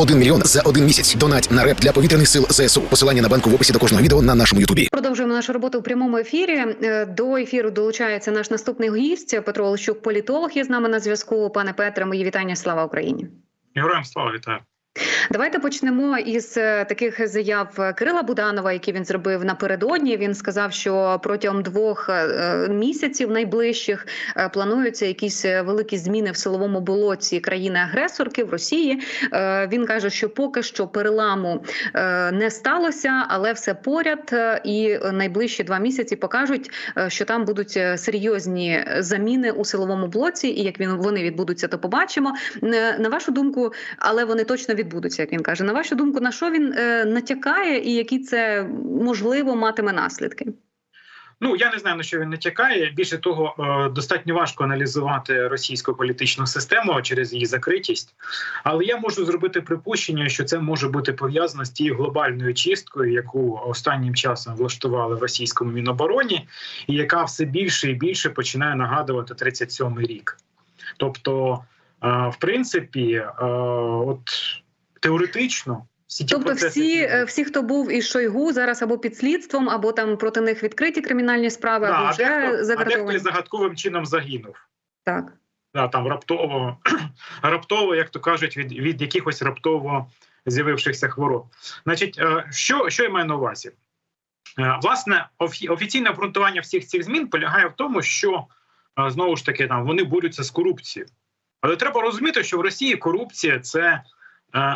1 мільйон за один місяць. Донать на реп для повітряних сил ЗСУ. Посилання на банку в описі до кожного відео на нашому Ютубі. Продовжуємо нашу роботу у прямому ефірі. Е, До ефіру долучається наш наступний гість Петро Олещук, політолог. Є з нами на зв'язку. Пане Петре, мої вітання. Слава Україні. Героям слава вітаю. Давайте почнемо із е, таких заяв Кирила Буданова, які він зробив напередодні. Він сказав, що протягом двох е, місяців найближчих е, плануються якісь е, великі зміни в силовому болоті країни-агресорки в Росії. Е, Він каже, що поки що переламу е, не сталося, але все поряд. е, І найближчі два місяці покажуть, е, що там будуть е, серйозні заміни у силовому блоці. І як він вони відбудуться, то побачимо. Е, На вашу думку, але вони точно відбудуться, як він каже. На вашу думку, на що він е, натякає, і які це можливо матиме наслідки? Ну я не знаю на що він натякає. Більше того, е, достатньо важко аналізувати російську політичну систему через її закритість. Але я можу зробити припущення, що це може бути пов'язано з тією глобальною чисткою, яку останнім часом влаштували в російському мінобороні, і яка все більше і більше починає нагадувати 37-й рік. Тобто, е, в принципі, е, от теоретично. Всі ті Тобто, процеси, всі, е, всі, хто був із Шойгу, зараз або під слідством, або там проти них відкриті кримінальні справи, Да, або вже а дехто і загадковим чином загинув. Так. Да, там раптово, раптово, як то кажуть, від, від якихось раптово з'явившихся хвороб. Значить, е, що, що я маю на увазі? Е, Власне, офіційне обґрунтування всіх цих змін полягає в тому, що знову ж таки там вони борються з корупцією. Але треба розуміти, що в Росії корупція це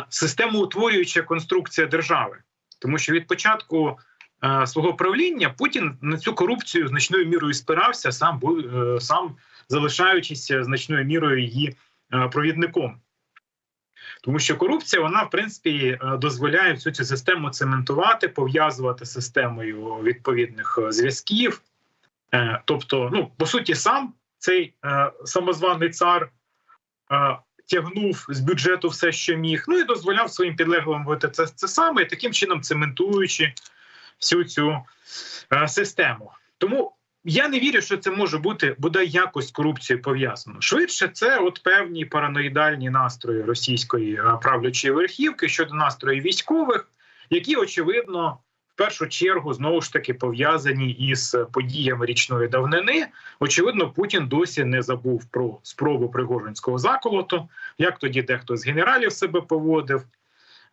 системоутворююча конструкція держави, тому що від початку е, свого правління Путін на цю корупцію значною мірою спирався, сам бу- е, сам залишаючись значною мірою її е, провідником. Тому що корупція, вона в принципі е, дозволяє всю цю систему цементувати, пов'язувати з системою відповідних е, зв'язків. Е, Тобто, ну по суті, сам цей е, самозваний цар е, тягнув з бюджету все, що міг, ну і дозволяв своїм підлеглим робити це, це саме, і таким чином цементуючи всю цю е, систему. Тому я не вірю, що це може бути бодай якось корупцією пов'язано. Швидше це от певні параноїдальні настрої російської е, правлячої верхівки щодо настроїв військових, які очевидно першу чергу знову ж таки пов'язані із подіями річної давнини. Очевидно, Путін досі не забув про спробу Пригожинського заколоту, як тоді дехто з генералів себе поводив.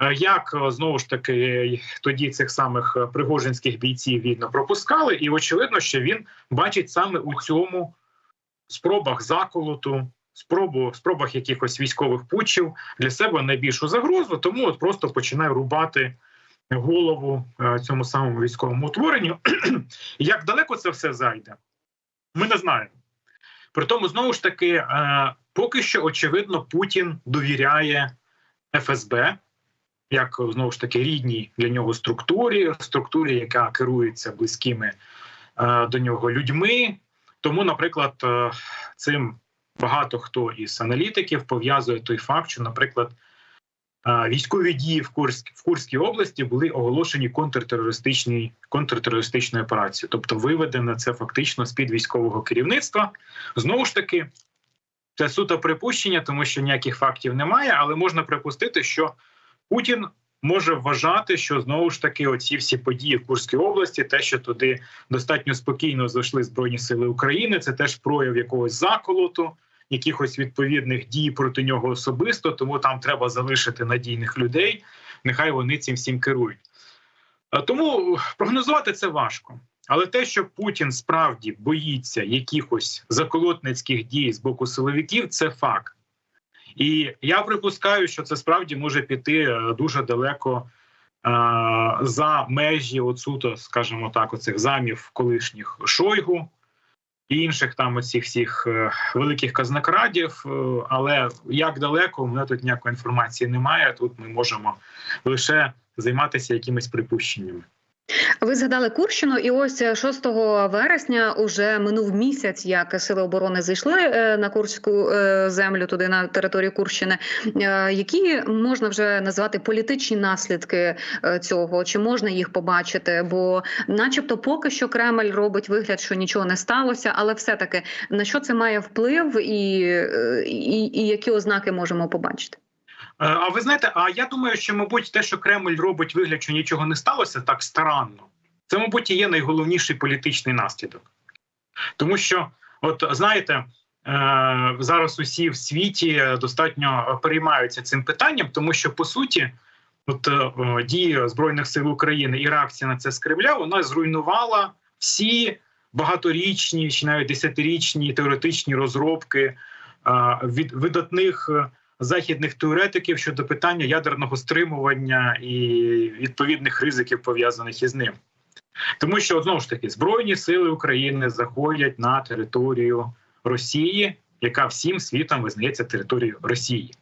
Е, Як е, знову ж таки тоді цих самих е, пригожинських бійців відно пропускали, і очевидно, що він бачить саме у цьому спробах заколоту, спробу, спробах якихось військових путчів для себе найбільшу загрозу, тому от просто починає рубати голову е, цьому самому військовому утворенню. Як далеко це все зайде, ми не знаємо. При тому, знову ж таки, е, поки що, очевидно, Путін довіряє ФСБ як знову ж таки рідній для нього структурі, структурі, яка керується близькими е, до нього людьми. Тому, наприклад, цим багато хто із аналітиків пов'язує той факт, що, наприклад, військові дії в Курськ в Курській області були оголошені контртерористичні контртерористичною операцією, тобто виведено це фактично з під військового керівництва. Знову ж таки, це суто припущення, тому що ніяких фактів немає, але можна припустити, що Путін може вважати, що знову ж таки оці всі події в Курській області, те, що туди достатньо спокійно зайшли збройні сили України, це теж прояв якогось заколоту, якихось відповідних дій проти нього особисто. Тому там треба залишити надійних людей. Нехай вони цим всім керують. Тому прогнозувати це важко. Але те, що Путін справді боїться якихось заколотницьких дій з боку силовиків, це факт. І я припускаю, що це справді може піти е, дуже далеко е, за межі оцуто, скажімо так, оцих замів колишніх Шойгу і інших там оцих всіх е, великих казнокрадів. Е, але як далеко, у мене тут ніякої інформації немає. Тут ми можемо лише займатися якимись припущеннями. Ви згадали Курщину, і ось 6 вересня уже минув місяць, як сили оборони зайшли е, на Курську е, землю, туди на територію Курщини. Е, Які можна вже назвати політичні наслідки е, цього? Чи можна їх побачити? Бо, начебто, поки що Кремль робить вигляд, що нічого не сталося, але все-таки на що це має вплив, і, е, і, і які ознаки можемо побачити? А ви знаєте, а я думаю, що, мабуть, те, що Кремль робить вигляд, що нічого не сталося так старанно, це, мабуть, і є найголовніший політичний наслідок. Тому що, от знаєте, е, зараз усі в світі достатньо переймаються цим питанням, тому що по суті, от е, дії збройних сил України і реакція на це з Кремля, вона зруйнувала всі багаторічні чи навіть десятирічні теоретичні розробки е, від видатних е, західних теоретиків щодо питання ядерного стримування і відповідних ризиків пов'язаних із ним. Тому що знову ж таки збройні сили України заходять на територію Росії, яка всім світом визнається територією Росії.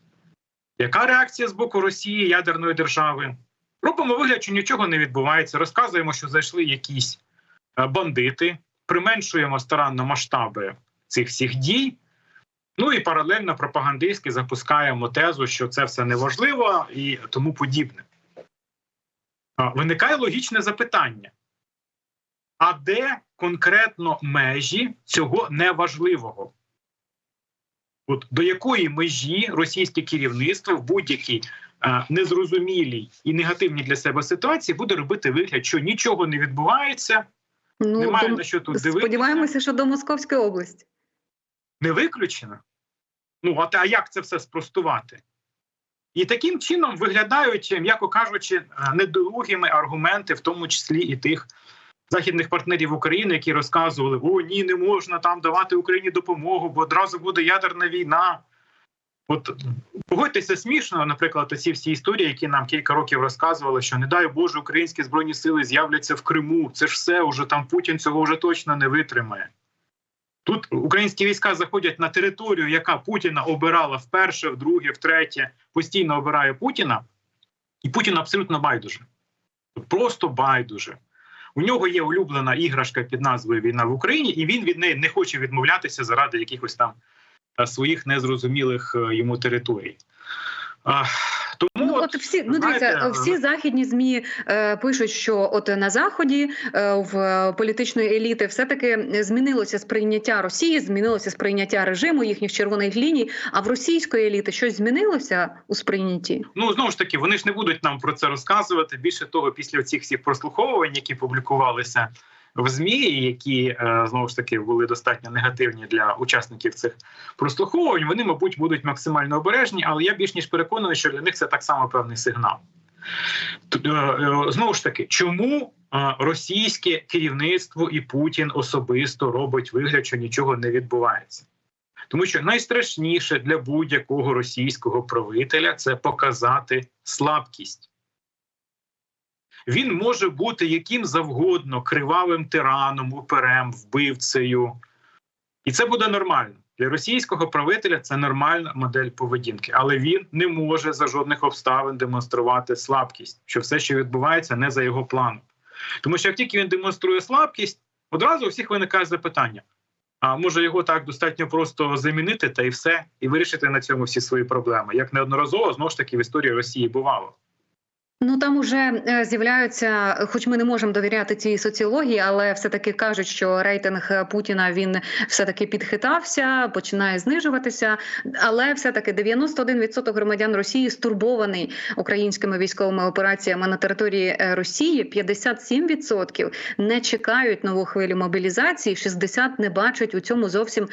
Яка реакція з боку Росії ядерної держави? Робимо вигляд, що нічого не відбувається. Розказуємо, що зайшли якісь е, бандити, применшуємо старанно масштаби цих всіх дій. Ну і паралельно пропагандистськи запускаємо тезу, що це все неважливо і тому подібне. Виникає логічне запитання: а де конкретно межі цього неважливого? От до якої межі російське керівництво в будь-якій е, незрозумілій і негативній для себе ситуації буде робити вигляд, що нічого не відбувається, Ну немає до- на що тут дивитися. сподіваємося, що до Московської області. не виключено. Ну, а, а як це все спростувати? І таким чином виглядають, м'яко кажучи, е, недолугими аргументи, в тому числі і тих західних партнерів України, які розказували: о, ні, не можна там давати Україні допомогу, бо одразу буде ядерна війна. От погодьтеся смішно, наприклад, ці всі історії, які нам кілька років розказували, що не дай Боже, українські збройні сили з'являться в Криму. Це ж все уже там Путін цього вже точно не витримає. Тут українські війська заходять на територію, яка Путіна обирала вперше, вдруге, втретє, постійно обирає Путіна, і Путін абсолютно байдуже. Просто байдуже. У нього є улюблена іграшка під назвою Війна в Україні, і він від неї не хоче відмовлятися заради якихось там е, своїх незрозумілих е, йому територій. Тому Ну от всі ну знаєте, дивіться, всі західні змі е, пишуть, що от на заході е, в політичної еліти все таки змінилося сприйняття Росії, змінилося сприйняття режиму їхніх червоних ліній. А в російської еліти щось змінилося у сприйнятті? Ну знову ж таки, вони ж не будуть нам про це розказувати. Більше того, після цих всіх прослуховувань, які публікувалися в ЗМІ, які е, знову ж таки були достатньо негативні для учасників цих прослуховувань, вони, мабуть, будуть максимально обережні, але я більш ніж переконаний, що для них це так само певний сигнал. Е, е, Знову ж таки, чому російське керівництво і Путін особисто робить вигляд, що нічого не відбувається? Тому що найстрашніше для будь-якого російського правителя це показати слабкість. Він може бути яким завгодно кривавим тираном, уперем, вбивцею. І це буде нормально. Для російського правителя це нормальна модель поведінки, але він не може за жодних обставин демонструвати слабкість, що все, що відбувається, не за його планом. Тому що як тільки він демонструє слабкість, одразу у всіх виникає запитання: а може його так достатньо просто замінити та і все, і вирішити на цьому всі свої проблеми, як неодноразово знову ж таки в історії Росії бувало. Ну там уже е, з'являються, хоч ми не можемо довіряти цій соціології, але все таки кажуть, що рейтинг е, Путіна він все таки підхитався, починає знижуватися. Але все таки 91% громадян Росії стурбований українськими військовими операціями на території е, Росії. 57% не чекають нову хвилю мобілізації. 60% не бачать у цьому зовсім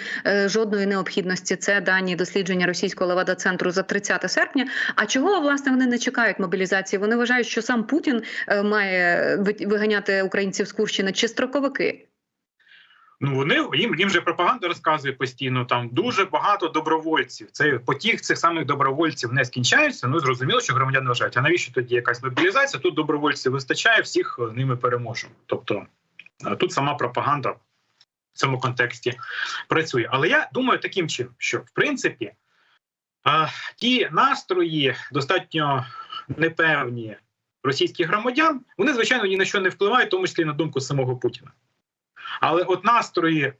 жодної необхідності. Це дані дослідження російського левада центру за 30 серпня. А чого власне вони не чекають мобілізації? Вони вважають, що сам Путін е, має виганяти українців з Курщини чи строковики. Ну вони їм їм же пропаганда розказує постійно. Там дуже багато добровольців. Це потік цих самих добровольців не скінчається. Ну зрозуміло, що громадяни вважають. А навіщо тоді якась мобілізація? Тут добровольців вистачає, всіх е, ними переможемо. Тобто е, тут сама пропаганда в цьому контексті працює. Але я думаю таким чином, що в принципі ті настрої достатньо непевні російських громадян, вони звичайно ні на що не впливають, в тому числі на думку самого Путіна. Але от настрої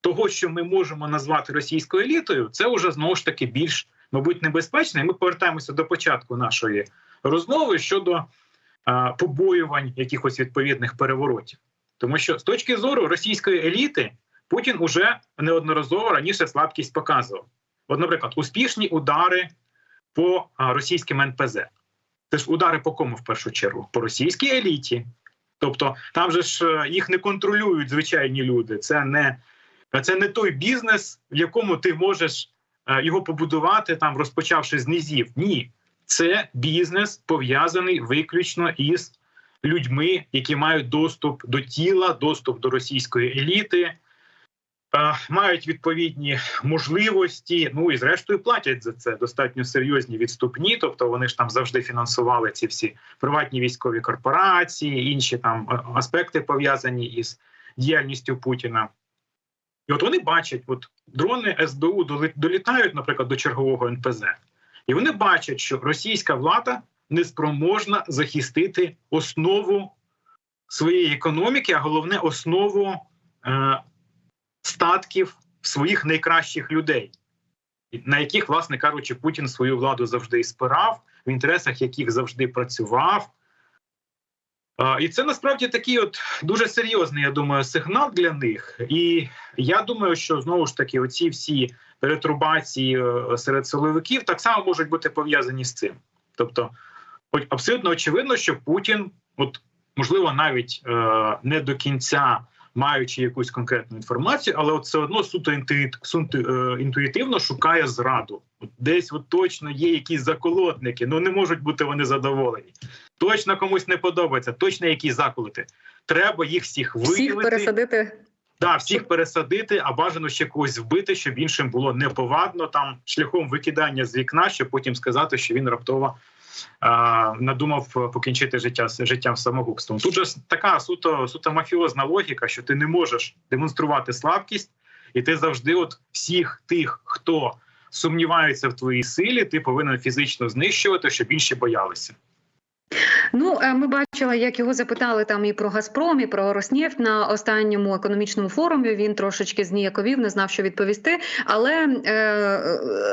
того, що ми можемо назвати російською елітою, це вже знову ж таки більш, мабуть, небезпечно. І ми повертаємося до початку нашої розмови щодо а, побоювань якихось відповідних переворотів. Тому що з точки зору російської еліти Путін уже неодноразово раніше слабкість показував. От, наприклад, успішні удари по російським НПЗ. Це ж удари по кому в першу чергу? По російській еліті. Тобто там же ж е, їх не контролюють звичайні люди. Це не, це не той бізнес, в якому ти можеш е, його побудувати, там розпочавши з низів. Ні, це бізнес пов'язаний виключно із людьми, які мають доступ до тіла, доступ до російської еліти, мають відповідні можливості. Ну і зрештою платять за це достатньо серйозні відступні. Тобто вони ж там завжди фінансували ці всі приватні військові корпорації, інші там е, аспекти пов'язані із діяльністю Путіна. І от вони бачать, от дрони СБУ долітають, наприклад, до чергового НПЗ, і вони бачать, що російська влада не спроможна захистити основу своєї економіки, а головне основу е, статків своїх найкращих людей, на яких, власне кажучи, Путін свою владу завжди і спирав, в інтересах яких завжди працював. І це насправді такий от дуже серйозний, я думаю, сигнал для них. І я думаю, що знову ж таки, оці всі перетрубації е, серед силовиків так само можуть бути пов'язані з цим. Тобто, абсолютно очевидно, що Путін, от можливо, навіть е, не до кінця маючи якусь конкретну інформацію, але от все одно суто е, інтуїтивно шукає зраду. От десь от точно є якісь заколотники, ну не можуть бути вони задоволені. Точно комусь не подобається, точно якісь заколоти. Треба їх всіх виявити. Всіх пересадити. Да, всіх пересадити, а бажано ще когось вбити, щоб іншим було неповадно там шляхом викидання з вікна, щоб потім сказати, що він раптово надумав покінчити життя з життям самогубством. Тут же така суто суто мафіозна логіка, що ти не можеш демонструвати слабкість, і ти завжди, от всіх тих, хто сумнівається в твоїй силі, ти повинен фізично знищувати, щоб інші боялися. Ну, е, ми бачили, як його запитали там і про Газпром, і про Роснефть на останньому економічному форумі. Він трошечки зніяковів, не знав, що відповісти. Але е,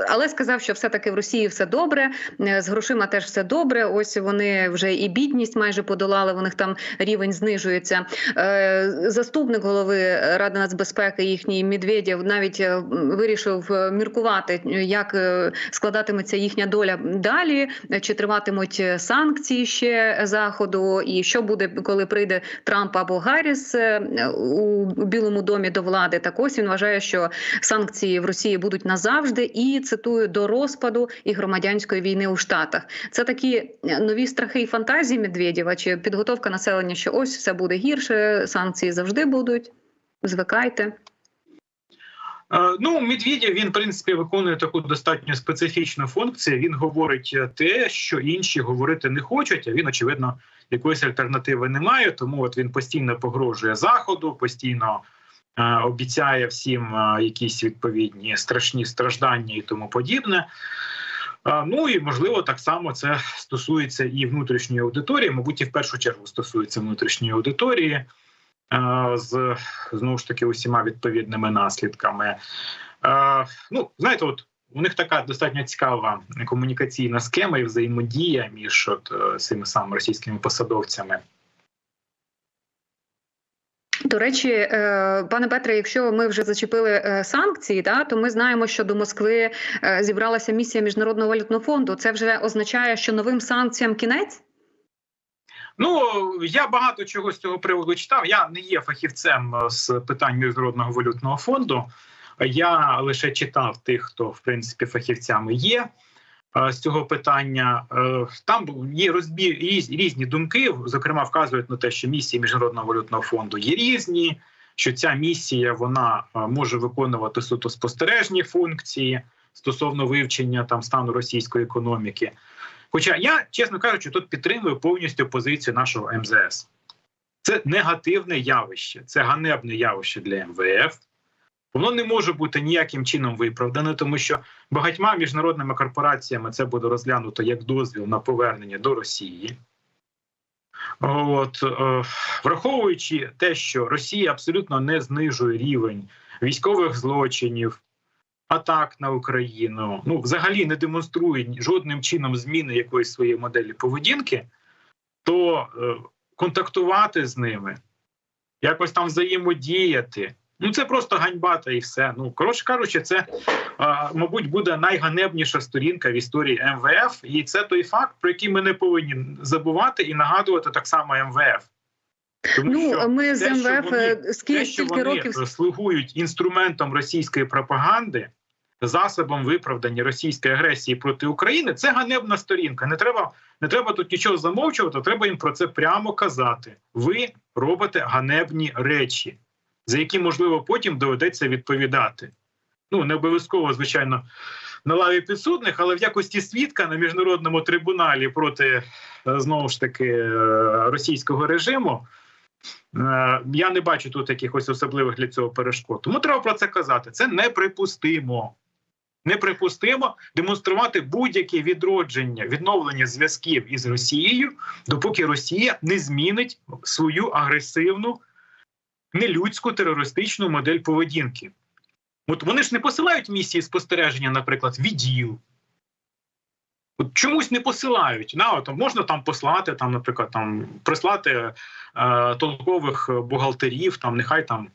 але сказав, що все-таки в Росії все добре. е, З грошима теж все добре. Ось вони вже і бідність майже подолали. У них там рівень знижується. Заступник голови Ради нацбезпеки їхній Медведєв навіть вирішив міркувати, як складатиметься їхня доля далі, чи триватимуть санкції ще заходу, і що буде, коли прийде Трамп або Гарріс е, у Білому домі до влади. Так ось він вважає, що санкції в Росії будуть назавжди, і цитую до розпаду і громадянської війни у Штатах. Це такі нові страхи і фантазії Медведєва, чи підготовка населення, що ось все буде гірше, санкції завжди будуть. Звикайте. Е, Ну, Медведєв, він в принципі виконує таку достатньо специфічну функцію. Він говорить те, що інші говорити не хочуть. А він, очевидно, якоїсь альтернативи не має. Тому от він постійно погрожує заходу, постійно е, обіцяє всім е, якісь відповідні страшні страждання і тому подібне. Е, Ну і можливо, так само це стосується і внутрішньої аудиторії, мабуть, і в першу чергу стосується внутрішньої аудиторії з знову ж таки усіма відповідними наслідками. Ну, знаєте, от у них така достатньо цікава комунікаційна схема і взаємодія між от е, цими самими російськими посадовцями. До речі, е, пане Петре, якщо ми вже зачепили е, санкції, да, то ми знаємо, що до Москви зібралася місія міжнародного валютного фонду. Це вже означає, що новим санкціям кінець. Ну я багато чого з цього приводу читав. Я не є фахівцем е, з питань міжнародного валютного фонду. Я лише читав тих, хто в принципі фахівцями є е, з цього питання. Е, Там є розбір різ- різні думки. Зокрема, вказують на те, що місії міжнародного валютного фонду є різні. Що ця місія вона може виконувати суто спостережні функції стосовно вивчення там стану російської економіки. Хоча я, чесно кажучи, тут підтримую повністю позицію нашого МЗС. Це негативне явище, це ганебне явище для МВФ. Воно не може бути ніяким чином виправдане, тому що багатьма міжнародними корпораціями це буде розглянуто як дозвіл на повернення до Росії. От, е, враховуючи те, що Росія абсолютно не знижує рівень військових злочинів, атак на Україну, ну взагалі не демонструє жодним чином зміни якоїсь своєї моделі поведінки, то е, контактувати з ними, якось там взаємодіяти, Ну це просто ганьба та і все. Ну коротше кажучи, це мабуть буде найганебніша сторінка в історії МВФ, і це той факт, про який ми не повинні забувати і нагадувати так само МВФ. Тому Ну ми з те, що МВФ вони- е, скільки те, що вони років слугують інструментом російської пропаганди, засобом виправдання російської агресії проти України, це ганебна сторінка. Не треба, не треба тут нічого замовчувати, треба їм про це прямо казати. Ви робите ганебні речі, за які можливо потім доведеться відповідати. Ну не обов'язково, звичайно, на лаві підсудних, але в якості свідка на міжнародному трибуналі проти е, знову ж таки е, російського режиму. Е, Я не бачу тут якихось особливих для цього перешкод. Тому треба про це казати. Це неприпустимо. Неприпустимо демонструвати будь-яке відродження, відновлення зв'язків із Росією, допоки Росія не змінить свою агресивну, нелюдську терористичну модель поведінки. От вони ж не посилають місії спостереження, наприклад, відділ. От чомусь не посилають. На, от, можна там послати, там, наприклад, там прислати е, толкових бухгалтерів, там нехай там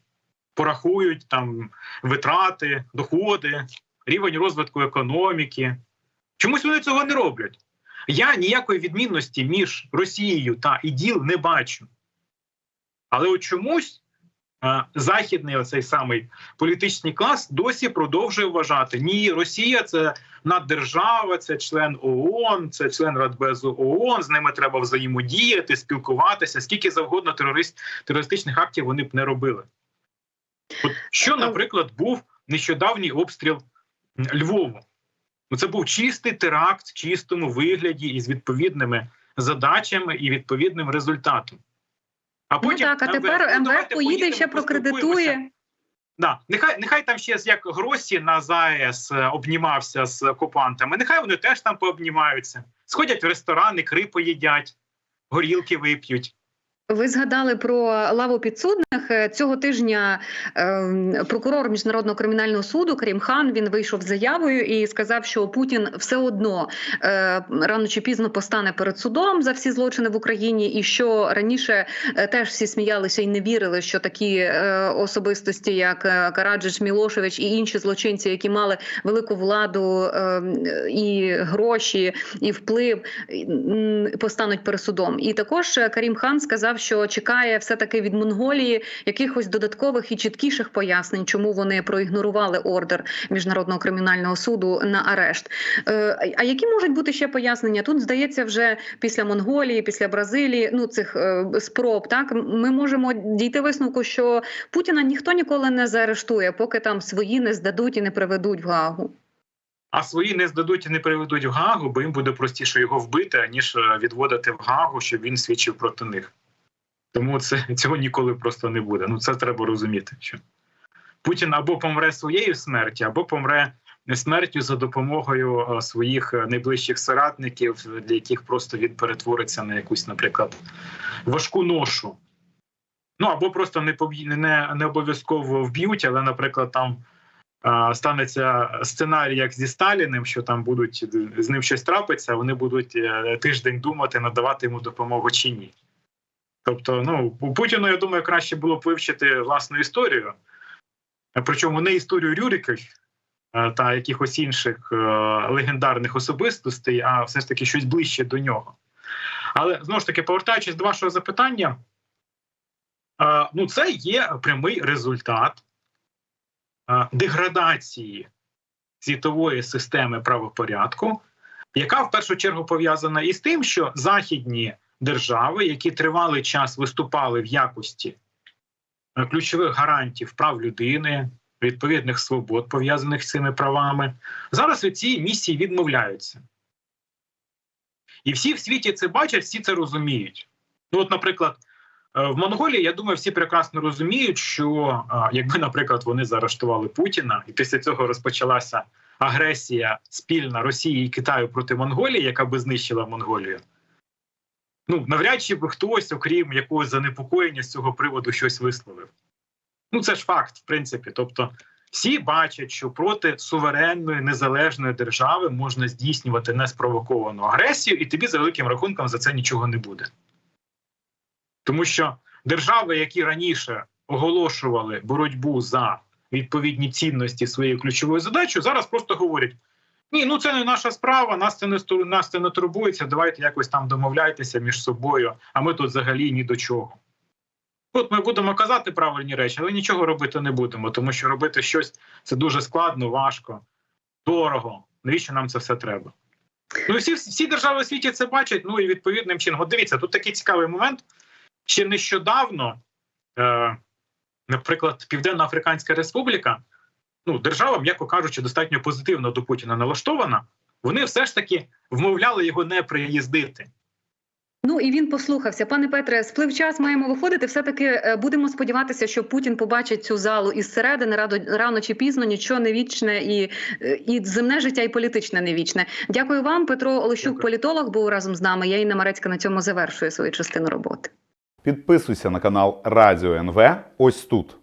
порахують там витрати, доходи, рівень розвитку економіки. Чомусь вони цього не роблять. Я ніякої відмінності між Росією та ІДІЛ не бачу. Але от чомусь е, західний оцей самий політичний клас досі продовжує вважати: ні, Росія це наддержава, це член ООН, це член Радбезу ООН. З ними треба взаємодіяти, спілкуватися. Скільки завгодно терорист, терористичних актів вони б не робили. От що, наприклад, був нещодавній обстріл Львову. Ну, це був чистий теракт в чистому вигляді із відповідними задачами і відповідним результатом. А ну так, а тепер ну, МВФ поїде і ще прокредитує. Да, нехай нехай там ще як Гросі на ЗАЕС е, обнімався з окупантами. Нехай вони теж там пообнімаються, сходять в ресторани, кри поїдять, горілки вип'ють. Ви згадали про лаву підсудних Е, цього тижня. е, Прокурор міжнародного кримінального суду Карім Хан він вийшов з заявою і сказав, що Путін все одно е, рано чи пізно постане перед судом за всі злочини в Україні, і що раніше е, теж всі сміялися і не вірили, що такі особистості, як Караджич Мілошевич і інші злочинці, які мали велику владу е, і гроші, і вплив, постануть перед судом. І також Карім Хан сказав, що чекає все таки від Монголії якихось додаткових і чіткіших пояснень, чому вони проігнорували ордер міжнародного кримінального суду на арешт. Е, А які можуть бути ще пояснення? Тут здається, вже після Монголії, після Бразилії, ну цих е, спроб, так ми можемо дійти висновку, що Путіна ніхто ніколи не заарештує, поки там свої не здадуть і не приведуть в Гаагу. А свої не здадуть і не приведуть в Гагу, бо їм буде простіше його вбити, аніж е, відводити в Гагу, щоб він свідчив проти них. Тому це цього ніколи просто не буде. Ну це треба розуміти. Що Путін або помре своєю смертю, або помре смертю за допомогою е, своїх е, найближчих соратників, для яких просто він перетвориться на якусь, наприклад, важку ношу. Ну або просто не не, не обов'язково вб'ють, але, наприклад, там а, станеться сценарій, як зі Сталіним, що там будуть з ним щось трапиться, вони будуть е, тиждень думати, надавати йому допомогу чи ні. Тобто, ну у Путіну, я думаю, краще було б вивчити власну історію, причому не історію Рюриків е, та якихось інших е, легендарних особистостей, а все ж таки щось ближче до нього. Але знову ж таки, повертаючись до вашого запитання, е, ну це є прямий результат деградації світової системи правопорядку, яка в першу чергу пов'язана із тим, що західні держави, які тривалий час виступали в якості е, ключових гарантів прав людини, відповідних свобод, пов'язаних з цими правами, зараз від цієї місії відмовляються. І всі в світі це бачать, всі це розуміють. Ну, от, наприклад, е, в Монголії, я думаю, всі прекрасно розуміють, що е, якби, наприклад, вони заарештували Путіна, і після цього розпочалася агресія спільна Росії і Китаю проти Монголії, яка би знищила Монголію. Ну, навряд чи би хтось, окрім якогось занепокоєння з цього приводу, щось висловив. Ну, це ж факт, в принципі. Тобто, всі бачать, що проти суверенної незалежної держави можна здійснювати неспровоковану агресію, і тобі за великим рахунком за це нічого не буде. Тому що держави, які раніше оголошували боротьбу за відповідні цінності своєю ключовою задачею, зараз просто говорять: ні, ну це не наша справа, нас це не нас це не турбується. Давайте якось там домовляйтеся між собою, а ми тут взагалі ні до чого. От ми будемо казати правильні речі, але нічого робити не будемо, тому що робити щось це дуже складно, важко, дорого. Навіщо нам це все треба? Ну і всі, всі держави у світі це бачать. Ну і відповідним чином. От дивіться, тут такий цікавий момент. Ще нещодавно, е, наприклад, Південна Африканська Республіка, ну, держава, м'яко кажучи, достатньо позитивно до Путіна налаштована. Вони все ж таки вмовляли його не приїздити. Ну і він послухався. Пане Петре, сплив час маємо виходити. Все таки е, будемо сподіватися, що Путін побачить цю залу із середини радо- рано чи пізно нічого не вічне і, е, і земне життя, і політичне не вічне. Дякую вам, Петро Олещук, Дякую. політолог, був разом з нами. Я Інна Марецька на цьому завершую свою частину роботи. Підписуйся на канал Радіо НВ ось тут.